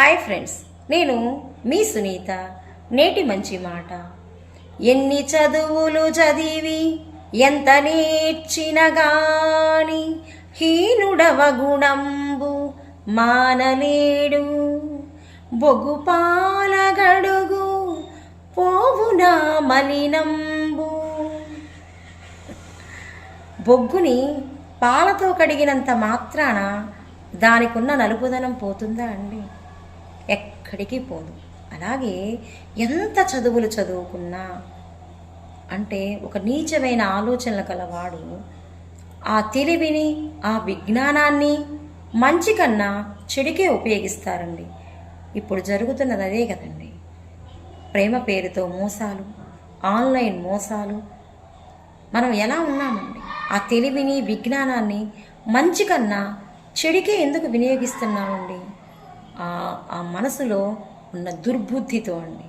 Hi friends నేను మీ సునీత. నేటి మంచి మాట. ఎన్ని చదువులు చదివి ఎంత నేర్చిన గాని హీనుడవ గుణంబు మానలేడు. బొగ్గు పాలగడుగు పోవునా మలినంబు. బొగ్గుని పాలతో కడిగినంత మాత్రాన దానికున్న నలుపుదనం పోతుందా అండి? ఎక్కడికి పోదు. అలాగే ఎంత చదువులు చదువుకున్నా అంటే ఒక నీచమైన ఆలోచనలు కలవాడు ఆ తెలివిని ఆ విజ్ఞానాన్ని మంచి కన్నా చెడుకే ఉపయోగిస్తారండి. ఇప్పుడు జరుగుతున్నది అదే కదండి. ప్రేమ పేరుతో మోసాలు ఆన్లైన్ మోసాలు. మనం ఎలా ఉన్నామండి? ఆ తెలివిని విజ్ఞానాన్ని మంచి కన్నా చెడుకే ఎందుకు వినియోగిస్తున్నామండి? ఆ మనసులో ఉన్న దుర్బుద్ధితో అండి.